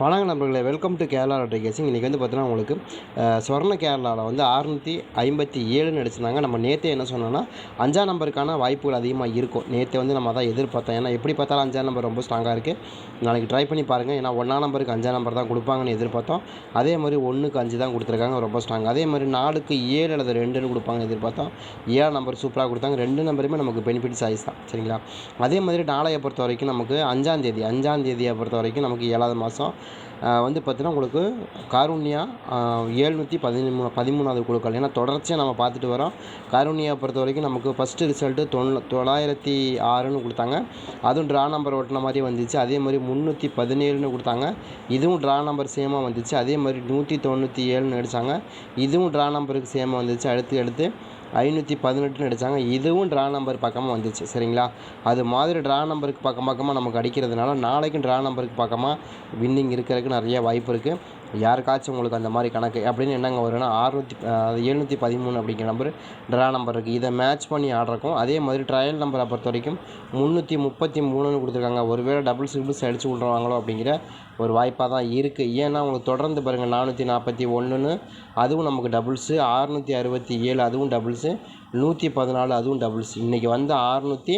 வணக்கம் நண்பர்களே welcome to Kerala lottery guessing இன்றைக்கி வந்து பார்த்தீங்கன்னா உங்களுக்கு ஸ்வர்ண கேரளாவில் வந்து அறுநூற்றி ஐம்பத்தி ஏழுன்னு அடிச்சிருந்தாங்க நம்ம நேற்றே என்ன சொன்னோன்னா அஞ்சாம் நம்பருக்கான வாய்ப்புகள் அதிகமாக இருக்கும். நேற்று வந்து நம்ம அதான் எதிர்பார்த்தோம். ஏன்னா எப்படி பார்த்தாலும் அஞ்சாம் நம்பர் ரொம்ப ஸ்ட்ராங்காக இருக்குது நாளைக்கு ட்ரை பண்ணி பாருங்கள் ஏன்னா ஒன்றாம் நம்பருக்கு அஞ்சாம் நம்பர் தான் கொடுப்பாங்கன்னு எதிர்பார்த்தோம். அதே மாதிரி ஒன்றுக்கு அஞ்சு தான் கொடுத்துருக்காங்க. ரொம்ப ஸ்ட்ராங் அதே மாதிரி நாலுக்கு ஏழு அல்லது ரெண்டுன்னு கொடுப்பாங்க எதிர்பார்த்தோம். ஏழாம் நம்பர் சூப்பராக கொடுத்தாங்க. ரெண்டு நம்பருமே நமக்கு பெனிஃபிட் சாய்ஸ் தான். சரிங்களா? அதே மாதிரி நாளையை பொறுத்த வரைக்கும் நமக்கு அஞ்சாம் தேதி அஞ்சாம் தேதியை பொறுத்த வரைக்கும் நமக்கு ஏழாவது மாதம் வந்து பார்த்தீங்கன்னா உங்களுக்கு காருண்யா ஏழ்நூற்றி பதிமூணு பதிமூணாவது குழுக்கள். ஏன்னா தொடர்ச்சியாக நம்ம பார்த்துட்டு வரோம். காருண்யா பொறுத்த வரைக்கும் நமக்கு ஃபஸ்ட்டு ரிசல்ட்டு தொண்ணூ தொள்ளாயிரத்தி ஆறுன்னு கொடுத்தாங்க. அதுவும் ட்ரா நம்பர் ஓட்டின மாதிரி வந்துச்சு. அதே மாதிரி முந்நூற்றி பதினேழுன்னு கொடுத்தாங்க. இதுவும் ட்ரா நம்பர் சேமாக வந்துச்சு. அதே மாதிரி நூற்றி தொண்ணூற்றி ஏழுன்னு அடித்தாங்க இதுவும் ட்ரா நம்பருக்கு சேமாக வந்துச்சு. அடுத்து அடுத்து ஐநூற்றி பதினெட்டுன்னு அடித்தாங்க இதுவும் ட்ரா நம்பர் பக்கமாக வந்துச்சு. சரிங்களா? அது மாதிரி ட்ரா நம்பருக்கு பக்கம் பக்கமாக நமக்கு அடிக்கிறதுனால நாளைக்கும் ட்ரா நம்பருக்கு பக்கமாக வின்னிங் இருக்கிறதுக்கு நிறைய வாய்ப்பு இருக்குது யாருக்காச்சும் உங்களுக்கு அந்த மாதிரி கணக்கு அப்படின்னு என்னங்க வரும்னா அறுநூத்தி எழுநூற்றி பதிமூணு அப்படிங்கிற நம்பர் ட்ரா நம்பர் இருக்குது இதை மேட்ச் பண்ணி ஆடுறக்கும் அதே மாதிரி ட்ரையல் நம்பரை பொறுத்த வரைக்கும் முந்நூற்றி முப்பத்தி மூணுன்னு கொடுத்துருக்காங்க. ஒருவேளை டபுள்ஸ் டபுள்ஸ் அடிச்சு விட்ருவாங்களோ அப்படிங்கிற ஒரு வாய்ப்பாக தான் இருக்குது ஏன்னா உங்களுக்கு தொடர்ந்து பாருங்கள் நானூற்றி நாற்பத்தி ஒன்றுன்னு அதுவும் நமக்கு டபுள்ஸு அறுநூற்றி அறுபத்தி ஏழு அதுவும் டபுள்ஸு நூற்றி பதினாலு அதுவும் டபுள்ஸ் இன்றைக்கி வந்து அறுநூற்றி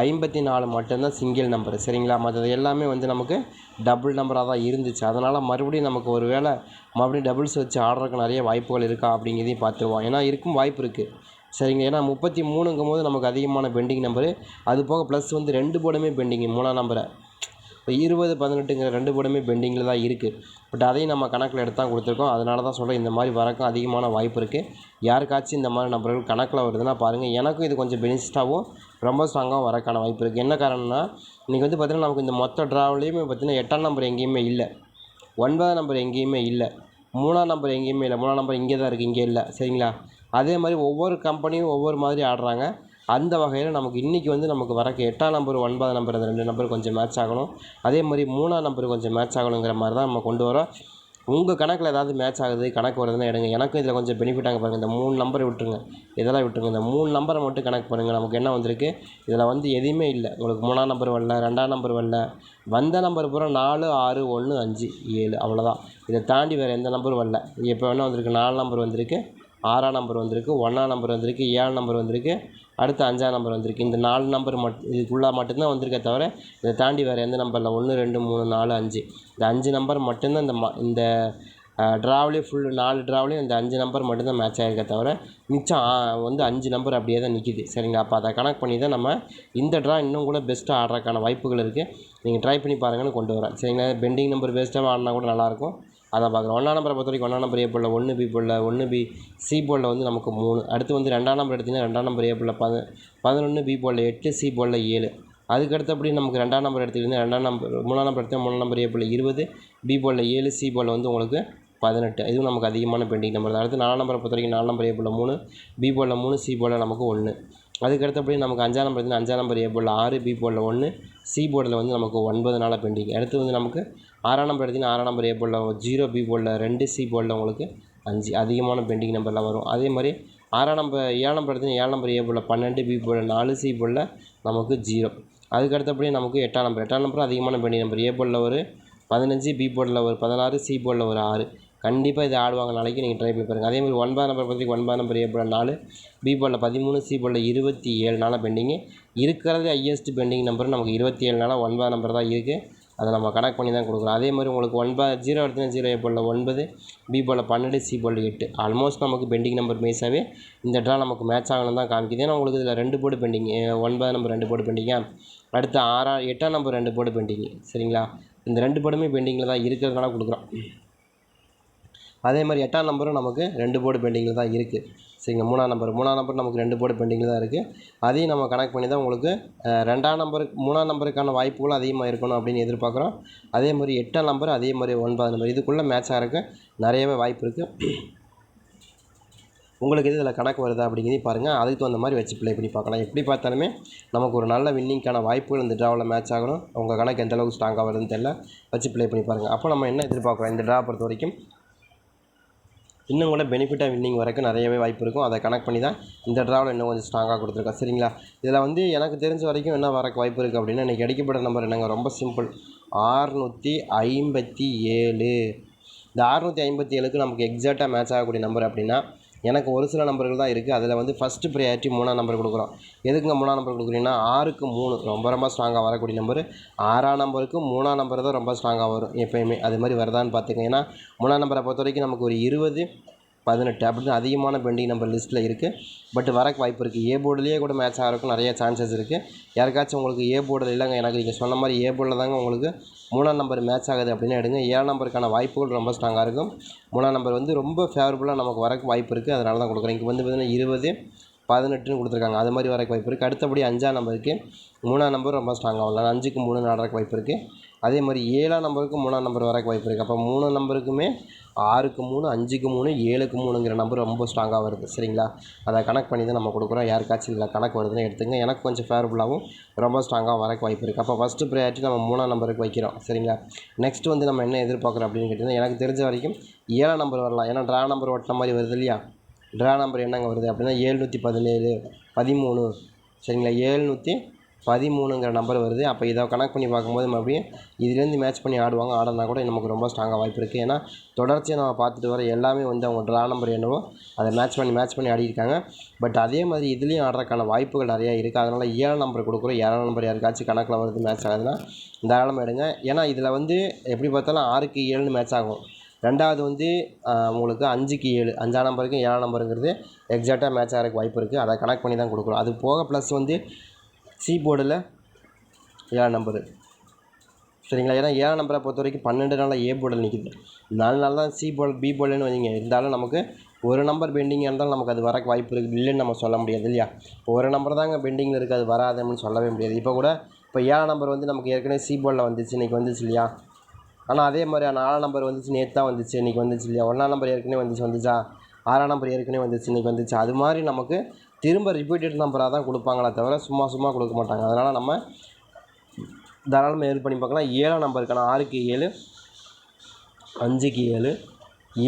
ஐம்பத்தி நாலு மட்டும்தான் சிங்கிள் நம்பர் சரிங்களா? மற்றது எல்லாமே வந்து நமக்கு டபுள் நம்பராக தான் இருந்துச்சு. அதனால் மறுபடியும் நமக்கு ஒரு வேளை மறுபடியும் டபுள்ஸ் வச்சு ஆடுறதுக்கு நிறைய வாய்ப்புகள் இருக்கா அப்படிங்கிறதையும் பார்த்துருவோம். ஏன்னா இருக்கும் வாய்ப்பு இருக்குது சரிங்க ஏன்னா முப்பத்தி மூணுங்கும் போது நமக்கு அதிகமான பெண்டிங் நம்பரு அது போக ப்ளஸ் வந்து ரெண்டு போர்டுமே பெண்டிங் மூணாம் நம்பரை இப்போ இருபது பதினெட்டுங்கிற ரெண்டு போர்டுமே பெண்டிங்கில் தான் இருக்குது பட் அதையும் நம்ம கணக்கில் எடுத்து தான் கொடுத்துருக்கோம். அதனால தான் சொல்கிறேன் இந்த மாதிரி வரக்கும் அதிகமான வாய்ப்பு இருக்குது யாருக்காச்சும் இந்த மாதிரி நம்பர்கள் கணக்கில் வருதுன்னா பாருங்கள் எனக்கும் இது கொஞ்சம் பெனிஃபிட்டாகவும் ரொம்ப ஸ்ட்ராங்காகவும் வரக்கான வாய்ப்பு இருக்குது என்ன காரணம்னா இன்றைக்கி வந்து பார்த்திங்கன்னா நமக்கு இந்த மொத்த ட்ராவலையுமே பார்த்திங்கன்னா எட்டாம் நம்பர் எங்கேயுமே இல்லை. ஒன்பதாம் நம்பர் எங்கேயுமே இல்லை. மூணாம் நம்பர் எங்கேயுமே இல்லை. மூணாம் நம்பர் இங்கே தான் இருக்குது இங்கே இல்லை. சரிங்களா? அதே மாதிரி ஒவ்வொரு கம்பெனியும் ஒவ்வொரு மாதிரி ஆடுறாங்க. அந்த வகையில் நமக்கு இன்றைக்கி வந்து நமக்கு வரக்கு எட்டாம் நம்பர் ஒன்பதாம் நம்பர் அந்த ரெண்டு நம்பர் கொஞ்சம் மேட்ச் ஆகணும். அதே மாதிரி மூணாம் நம்பர் கொஞ்சம் மேட்ச் ஆகணுங்கிற மாதிரி தான் நம்ம கொண்டு வரோம். உங்கள் கணக்கில் ஏதாவது மேட்ச் ஆகுது கணக்கு வருதுன்னா எடுங்க. எனக்கும் இதில் கொஞ்சம் பெனிஃபிட்டாக பாருங்கள் இந்த மூணு நம்பரை விட்டுருங்க. இதெல்லாம் விட்டுருங்க. இந்த மூணு நம்பரை மட்டும் கணக்கு பண்ணுங்கள் நமக்கு என்ன வந்திருக்கு? இதில் வந்து எதுவுமே இல்லை. உங்களுக்கு மூணாம் நம்பர் வரல ரெண்டாம் நம்பர் வரல. வந்த நம்பர் பூரா நாலு ஆறு ஒன்று அஞ்சு ஏழு. அவ்வளோதான் இதை தாண்டி வேறு எந்த நம்பரும் வரல. எப்போ வேணால் வந்திருக்கு? நாலு நம்பர் வந்திருக்கு. ஆறாம் நம்பர் வந்திருக்கு. ஒன்றாம் நம்பர் வந்திருக்கு. ஏழாம் நம்பர் வந்திருக்கு. அடுத்து அஞ்சாம் நம்பர் வந்திருக்கு. இந்த நாலு நம்பர் மட் இதுக்குள்ளாக மட்டும்தான் வந்திருக்கே தவிர இதை தாண்டி வேறு எந்த நம்பரில் ஒன்று ரெண்டு மூணு நாலு அஞ்சு. இந்த அஞ்சு நம்பர் மட்டும்தான் இந்த ம இந்த ட்ராவ்லேயே ஃபுல் நாலு ட்ராவ்லேயும் இந்த அஞ்சு நம்பர் மட்டும்தான் மேட்ச் ஆகிருக்கே தவிர மிச்சம் வந்து அஞ்சு நம்பர் அப்படியே தான் நிற்கிது சரிங்களா? அப்போ அதை கணக்கு பண்ணி தான் நம்ம இந்த ட்ரா இன்னும் கூட பெஸ்ட்டாக ஆடுறதுக்கான வாய்ப்புகள் இருக்குது நீங்கள் ட்ரை பண்ணி பாருங்கன்னு கொண்டு வரேன். சரிங்களா? பெண்டிங் நம்பர் பெஸ்ட்டாக ஆடினா கூட நல்லாயிருக்கும் அதான் பார்க்குறோம் ஒன்றாம் நம்பரை பொறுத்த வரைக்கும் ஒன்றாம் நம்பர் ஏ ஒன்று பி போலில் ஒன்று பி சி போலில் வந்து நமக்கு மூணு. அடுத்து வந்து ரெண்டாம் நம்பர் எடுத்திங்கன்னா ரெண்டாம் நம்பர் ஏ போலில் பத பதினொன்று பி போலில் எட்டு சி போலில் ஏழு. அதுக்கு அடுத்தபடி நமக்கு ரெண்டாம் நம்பர் எடுத்துக்கிட்டிங்கன்னா ரெண்டாம் நம்பர் மூணாம் நம்பர் எடுத்தால் மூணாம் நம்பர் ஏ இருபது பி போலில் ஏழு சி போலில் வந்து உங்களுக்கு பதினெட்டு. இதுவும் நமக்கு அதிகமான பெண்டிங் நம்பர் தான். அடுத்து நாலாம் நம்பரை பொறுத்த வரைக்கும் நாலாம் நம்பர் ஏ மூணு பி போலில் மூணு சி போலில் நமக்கு ஒன்று அதுக்கு அடுத்தபடி நமக்கு அஞ்சாம் நம்பர் எடுத்திங்கன்னா அஞ்சாம் நம்பர் ஏ போர்டில் ஆறு பி போர்டில் ஒன்று சி போர்டில் வந்து நமக்கு ஒன்பது நாளாக பெண்டிங் அடுத்து வந்து நமக்கு ஆறாம் நம்பர் எடுத்திங்கன்னா ஆறாம் நம்பர் ஏ போர்டில் ஜீரோ பி போர்டில் ரெண்டு சி போர்டில் உங்களுக்கு அஞ்சு அதிகமான பெண்டிங் நம்பர்லாம் வரும். அதே மாதிரி ஆறாம் நம்பர் ஏழாம் நம்பர் எடுத்திங்கன்னா ஏழாம் நம்பர் ஏ போர்டில் பன்னெண்டு பி போர்டில் நாலு சி போர்டில் நமக்கு ஜீரோ அதுக்கு அடுத்தபடி நமக்கு எட்டாம் நம்பர் எட்டாம் நம்பர் அதிகமான பெண்டிங் நம்பர் ஏ போர்டில் ஒரு பதினஞ்சு பி போர்டில் ஒரு பதினாறு சி போர்டில் ஒரு ஆறு. கண்டிப்பாக இதை ஆடுவாங்க நாளைக்கு. நீங்கள் ட்ரை பண்ணி பாருங்கள் அதே மாதிரி ஒன்பதாம் நம்பர் பற்றி ஒன்பதாம் நம்பர் ஏ போர்டில் நாலு பி பாலில் பதிமூணு சி பாலில் இருபத்தி ஏழு நாளாக பெண்டிங்கு இருக்கிறது ஹையஸ்ட் பெண்டிங் நம்பர் நமக்கு இருபத்தி ஏழு நாளாக ஒன்பதாம் நம்பர் தான் இருக்குது அதை நம்ம கனெக்ட் பண்ணி தான் கொடுக்குறோம். அதே மாதிரி உங்களுக்கு ஒன்பது ஜீரோ எடுத்துனா ஜீரோ ஏ போலில் ஒன்பது பி போலில் பன்னெண்டு சி போலில் எட்டு. ஆல்மோஸ்ட் நமக்கு பெண்டிங் நம்பர் மேஸாகவே இந்த ட்ரா நமக்கு மேட்ச் ஆகணும் தான் காமிக்குது. ஏன்னா உங்களுக்கு இதில் ரெண்டு போர்டு பெண்டிங் ஒன்பது நம்பர் ரெண்டு போர்டு பெண்டிங்கா அடுத்து ஆறா எட்டாம் நம்பர் ரெண்டு போர்டு பெண்டிங் சரிங்களா? இந்த ரெண்டு படமே பெண்டிங்கில் தான் இருக்கிறதுனால கொடுக்குறோம். அதே மாதிரி எட்டாம் நம்பரும் நமக்கு ரெண்டு போர்டு பெண்டிங்கில் தான் இருக்குது சரிங்க மூணாம் நம்பர் மூணாம் நம்பர் நமக்கு ரெண்டு போர்டு பெண்டிங்கில் தான் இருக்குது அதையும் நம்ம கனெக்ட் பண்ணி தான் உங்களுக்கு ரெண்டாம் நம்பருக்கு மூணாம் நம்பருக்கான வாய்ப்புகளும் அதிகமாக இருக்கணும் அப்படின்னு எதிர்பார்க்குறோம். அதே மாதிரி எட்டாம் நம்பர் அதே மாதிரி ஒன்பதாம் நம்பர் இதுக்குள்ளே மேட்ச் ஆகிறதுக்கு நிறையவே வாய்ப்பு இருக்குது உங்களுக்கு எது இதில் கணக்கு வருதா அப்படிங்கிறதையும் பாருங்கள் அதுக்கு தகுந்த மாதிரி வச்சு ப்ளே பண்ணி பார்க்கலாம். எப்படி பார்த்தாலுமே நமக்கு ஒரு நல்ல வின்னிங்க்கான வாய்ப்புகள் இந்த ட்ராவில் மேட்ச் ஆகணும். உங்கள் கணக்கு எந்தளவுக்கு ஸ்ட்ராங்காக வருதுன்னு தெரியல. வச்சு ப்ளே பண்ணி பாருங்கள் அப்போ நம்ம என்ன எதிர்பார்க்குறோம்? இந்த ட்ரா பொறுத்த வரைக்கும் இன்னும் கூட பெனிஃபிட்டாக வின்னிங் வரைக்கும் நிறையவே வாய்ப்பு இருக்கும். அதை கனெக்ட் பண்ணி தான் இந்த ட்ராவில் இன்னும் கொஞ்சம் ஸ்ட்ராங்காக கொடுத்துருக்கோம். சரிங்களா? இதில் வந்து எனக்கு தெரிஞ்ச வரைக்கும் என்ன வரக்கு வாய்ப்பு இருக்குது அப்படின்னா எனக்கு கிடைக்கப்பட்ட நம்பர் என்னங்க? ரொம்ப சிம்பிள் ஆறுநூற்றி ஐம்பத்தி ஏழு. இந்த ஆறுநூற்றி ஐம்பத்தி ஏழுக்கு நமக்கு எக்ஸாக்டாக மேட்ச் ஆகக்கூடிய நம்பர் அப்படின்னா எனக்கு ஒரு சில நம்பர்கள் தான் இருக்குது. அதில் வந்து ஃபஸ்ட்டு ப்ரையாரிட்டி மூணாம் நம்பர் கொடுக்குறோம். எதுக்குங்க மூணாம் நம்பர் கொடுக்குறீங்கன்னா ஆறுக்கு மூணு ரொம்ப ரொம்ப ஸ்ட்ராங்காக வரக்கூடிய நம்பர். ஆறாம் நம்பருக்கு மூணாம் நம்பர் தான் ரொம்ப ஸ்ட்ராங்காக வரும் எப்போயுமே. அது மாதிரி வருதான்னு பார்த்துங்க ஏன்னா மூணாம் நம்பரை பொறுத்த வரைக்கும் நமக்கு ஒரு இருபது பதினெட்டு அப்படின்னு அதிகமான பெண்டிங் நம்பர் லிஸ்ட்டில் இருக்குது பட் வரக்கு வாய்ப்பு இருக்குது ஏ போர்டுலேயே கூட மேட்ச் ஆகிறதுக்கும் நிறைய சான்சஸ் இருக்குது யாருக்காச்சும் உங்களுக்கு ஏ போர்டில் இல்லைங்க எனக்கு நீங்கள் சொன்ன மாதிரி ஏ போர்டில் தாங்க உங்களுக்கு மூணாம் நம்பர் மேட்ச் ஆகுது அப்படின்னு எடுங்க. ஏழாம் நம்பருக்கான வாய்ப்புகள் ரொம்ப ஸ்ட்ராங்காக இருக்கும். மூணாம் நம்பர் வந்து ரொம்ப ஃபேவரபுளாக நமக்கு வரக்கு வாய்ப்பு இருக்குது அதனால தான் கொடுக்குறேன். இங்கே வந்து பார்த்திங்கன்னா இருபது பதினெட்டுன்னு கொடுத்துருக்காங்க. அது மாதிரி வரக்கு வாய்ப்பு இருக்குது அடுத்தபடி அஞ்சாம் நம்பருக்கு மூணாம் நம்பர் ரொம்ப ஸ்ட்ராங்காக வரலாம் அஞ்சுக்கு மூணு நடறக்கு வாய்ப்பு இருக்குது அதே மாதிரி ஏழாம் நம்பருக்கு மூணாம் நம்பர் வரக்கு வாய்ப்பு இருக்குது அப்போ மூணு நம்பருக்குமே ஆறுக்கு மூணு அஞ்சுக்கு மூணு ஏழுக்கு மூணுங்கிற நம்பர் ரொம்ப ஸ்ட்ராங்காக வருது. சரிங்களா? அதை கணக்கு பண்ணி தான் நம்ம கொடுக்குறோம். யாருக்காச்சும் இல்லை கணக்கு வருதுன்னு எடுத்துங்க எனக்கு கொஞ்சம் ஃபேவரபுளாகவும் ரொம்ப ஸ்ட்ராங்காக வரக்கு வாய்ப்பு இருக்குது அப்போ ஃபஸ்ட்டு ப்ரையாரிட்டி நம்ம மூணாம் நம்பருக்கு வைக்கிறோம். சரிங்களா? நெக்ஸ்ட் வந்து நம்ம என்ன எதிர்பார்க்குறோம் அப்படின்னு கேட்டிங்கன்னா எனக்கு தெரிஞ்ச வரைக்கும் ஏழாம் நம்பர் வரலாம். ஏன்னா ட்ரா நம்பர் ஓட்டின மாதிரி வருது இல்லையா? ட்ரா நம்பர் என்னங்க வருது அப்படின்னா ஏழ்நூற்றி பதினேழு பதிமூணு. சரிங்களா? ஏழ்நூற்றி பதிமூணுங்கிற நம்பர் வருது. அப்போ இதை கனெக்ட் பண்ணி பார்க்கும்போது மறுபடியும் இதுலேருந்து மேட்ச் பண்ணி ஆடுவாங்க. ஆடினா கூட நமக்கு ரொம்ப ஸ்ட்ராங்காக வாய்ப்பு இருக்குது ஏன்னா தொடர்ச்சியாக நம்ம பார்த்துட்டு வர எல்லாமே வந்து அவங்க ட்ரா நம்பர் என்னவோ அதை மேட்ச் பண்ணி மேட்ச் பண்ணி ஆடிருக்காங்க பட் அதே மாதிரி இதுலேயும் ஆடுறதுக்கான வாய்ப்புகள் நிறையா இருக்குது அதனால் ஏழு நம்பர் கொடுக்குறோம். ஏழாம் நம்பர் யாருக்காச்சும் கணக்கில் வருது மேட்ச் ஆகுதுன்னா தாராளமாக எடுங்க. ஏன்னா இதில் வந்து எப்படி பார்த்தாலும் ஆறுக்கு ஏழுன்னு மேட்ச் ஆகும். ரெண்டாவது வந்து உங்களுக்கு அஞ்சுக்கு ஏழு அஞ்சாம் நம்பருக்கு ஏழாம் நம்பருங்கிறது எக்ஸாக்டாக மேட்ச் ஆகிறதுக்கு வாய்ப்பு இருக்குது அதை கனெக்ட் பண்ணி தான் கொடுக்குறோம் அது போக ப்ளஸ் வந்து சி போர்டில் ஏழாம் நம்பரு. சரிங்களா? ஏன்னா ஏழாம் நம்பரை பொறுத்த வரைக்கும் பன்னெண்டு நாளில் ஏ போர்டில் நிற்கிது நாலு நாள் தான் சி போர்டு பி போர்டுன்னு வைங்க. இருந்தாலும் நமக்கு ஒரு நம்பர் பெண்டிங்காக இருந்தாலும் நமக்கு அது வரக்கு வாய்ப்பு இருக்குது இல்லைன்னு நம்ம சொல்ல முடியாது இல்லையா? இப்போ ஒரு நம்பர் தாங்க பெண்டிங்கில் இருக்குது அது வராதுன்னு சொல்லவே முடியாது. இப்போ கூட இப்போ ஏழாம் நம்பர் வந்து நமக்கு ஏற்கனவே சி போர்டில் வந்துச்சு. இன்றைக்கி வந்துச்சு இல்லையா? ஆனால் அதே மாதிரி நாலாம் நம்பர் வந்துச்சு நேற்று தான் வந்துச்சு இன்றைக்கி வந்துச்சு இல்லையா? ஒன்றாம் நம்பர் ஏற்கனவே வந்துச்சு வந்துச்சா? ஆறாம் நம்பர் ஏற்கனவே வந்துச்சு இன்றைக்கி வந்துச்சு? அது மாதிரி நமக்கு திரும்ப ரிப்பீட்டட் நம்பராக தான் கொடுப்பாங்களே தவிர சும்மா சும்மா கொடுக்க மாட்டாங்க. அதனால் நம்ம தாராளமாக ஏழு பண்ணி பார்க்கலாம். ஏழாம் நம்பருக்கான ஆறுக்கு ஏழு அஞ்சுக்கு ஏழு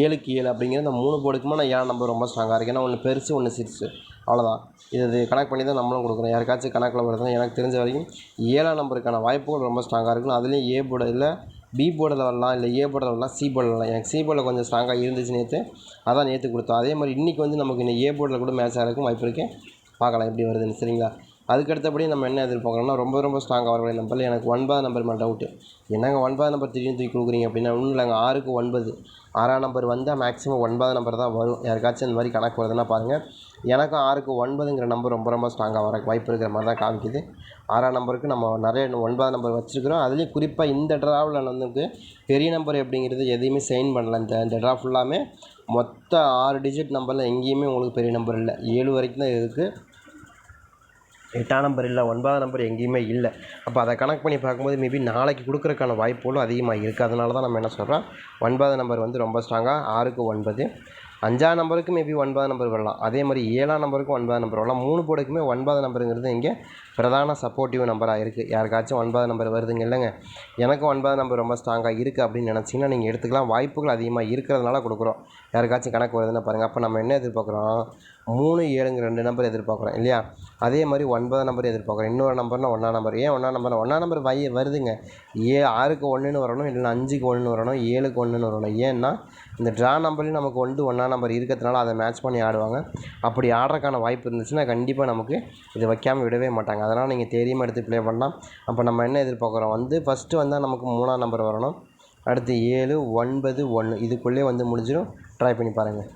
ஏழுக்கு ஏழு அப்படிங்கிற இந்த மூணு போர்டுக்குமே நான் ஏழாம் நம்பர் ரொம்ப ஸ்ட்ராங்காக இருக்குது ஏன்னா ஒன்று பெருசு ஒன்று சிறுசு. அவ்வளோதான் இது இது கனெக்ட் பண்ணி தான் நம்மளும் கொடுக்குறோம் யாருக்காச்சும் கணக்கில் வருதுன்னா எனக்கு தெரிஞ்ச வரைக்கும் ஏழாம் நம்பருக்கான வாய்ப்புகள் ரொம்ப ஸ்ட்ராங்காக இருக்கும் அதுலேயும் ஏ போர்டு இல்லை பி போர்டில் வரலாம் இல்லை ஏ போர்டில் வரலாம் சி போர்டில் வரலாம் எனக்கு சி போர்டில் கொஞ்சம் ஸ்ட்ராங்காக இருந்துச்சு நேற்று அதான் நேற்று கொடுத்தோம். அதே மாதிரி இன்றைக்கி வந்து நமக்கு இன்னும் ஏ போர்டில் கூட மேட்ச் ஆகிறதுக்கும் வாய்ப்பு இருக்குது பார்க்கலாம் எப்படி வருதுன்னு. சரிங்களா? அதுக்கு அடுத்தபடி நம்ம என்ன எதிர்பார்க்குறோம்னா ரொம்ப ரொம்ப ஸ்ட்ராங்காக வரக்கூடிய நம்பரில் எனக்கு ஒன்பது நம்பர் மேலே டவுட்டு என்னங்க ஒன்பது நம்பர் திடீர்னு தூக்கி கொடுக்குறீங்க அப்படின்னா ஒன்றும் இல்லைங்க ஆறுக்கு ஒன்பது. ஆறாம் நம்பர் வந்தால் மேக்ஸிமம் ஒன்பது நம்பர் தான் வரும். யாருக்காச்சும் இந்த மாதிரி கணக்கு வருதுன்னா பாருங்கள் எனக்கும் ஆறுக்கு ஒன்பதுங்கிற நம்பர் ரொம்ப ரொம்ப ஸ்ட்ராங்காக வர வாய்ப்பு இருக்கிற மாதிரி தான் காமிக்குது. ஆறாம் நம்பருக்கு நம்ம நிறைய ஒன்பதாம் நம்பர் வச்சுருக்கிறோம். அதுலேயும் குறிப்பாக இந்த ட்ராவில் வந்து பெரிய நம்பர் அப்படிங்கிறது எதையுமே சைன் பண்ணல. இந்த இந்த ட்ரா ஃபுல்லாமே மொத்த ஆறு டிஜிட் நம்பரில் எங்கேயுமே உங்களுக்கு பெரிய நம்பர் இல்லை. ஏழு வரைக்கும் தான் இருக்குது எட்டாம் நம்பர் இல்லை ஒன்பதாம் நம்பர் எங்கேயுமே இல்லை. அப்போ அதை கணக்கு பண்ணி பார்க்கும்போது மேபி நாளைக்கு கொடுக்குறக்கான வாய்ப்புகளும் அதிகமாக இருக்குது அதனால தான் நம்ம என்ன சொல்கிறோம் ஒன்பதாம் நம்பர் வந்து ரொம்ப ஸ்ட்ராங்காக ஆறுக்கு ஒன்பது அஞ்சாம் நம்பருக்கு மேபி ஒன்பதாம் நம்பர் வரலாம். அதே மாதிரி ஏழாம் நம்பருக்கும் ஒன்பதாம் நம்பர் வரலாம். மூணு போர்டுக்குமே ஒன்பதாம் நம்பருங்கிறது இங்கே பிரதான சப்போர்ட்டிவ் நம்பராக இருக்குது யாருக்காச்சும் ஒன்பதாம் நம்பர் வருதுங்க இல்லைங்க? எனக்கும் ஒன்பதாம் நம்பர் ரொம்ப ஸ்ட்ராங்காக இருக்குது அப்படின்னு நினச்சிங்கன்னா நீங்கள் எடுத்துக்கலாம். வாய்ப்புகள் அதிகமாக இருக்கிறதுனால கொடுக்குறோம். யாருக்காச்சும் கணக்கு வருதுன்னு பாருங்கள் அப்போ நம்ம என்ன எதிர்பார்க்குறோம்? மூணு ஏழுங்க ரெண்டு நம்பர் எதிர்பார்க்குறோம் இல்லையா? அதே மாதிரி ஒன்பதாம் நம்பர் எதிர்பார்க்குறோம். இன்னொரு நம்பர்னா ஒன்றாம் நம்பர். ஏன் ஒன்றா நம்பர் ஒன்றா நம்பர் வை வருதுங்க. ஏ ஆறுக்கு ஒன்றுன்னு வரணும் இல்லைன்னா அஞ்சுக்கு ஒன்றுன்னு வரணும் ஏழுக்கு ஒன்றுன்னு வரணும். ஏன்னா இந்த ட்ரா நம்பர்லேயும் நமக்கு ஒன்று ஒன்றாம் நம்பர் இருக்கிறதுனால அதை மேட்ச் பண்ணி ஆடுவாங்க. அப்படி ஆடுறதுக்கான வாய்ப்பு இருந்துச்சுன்னா கண்டிப்பாக நமக்கு இது வைக்காமல் விடவே மாட்டாங்க. அதனால் நீங்கள் தெரியாமல் எடுத்து ப்ளே பண்ணலாம். அப்போ நம்ம என்ன எதிர்பார்க்குறோம்? வந்து ஃபஸ்ட்டு வந்தால் நமக்கு மூணாம் நம்பர் வரணும். அடுத்து ஏழு ஒன்பது ஒன்று இதுக்குள்ளே வந்து முடிஞ்சிடும். ட்ரை பண்ணி பாருங்கள்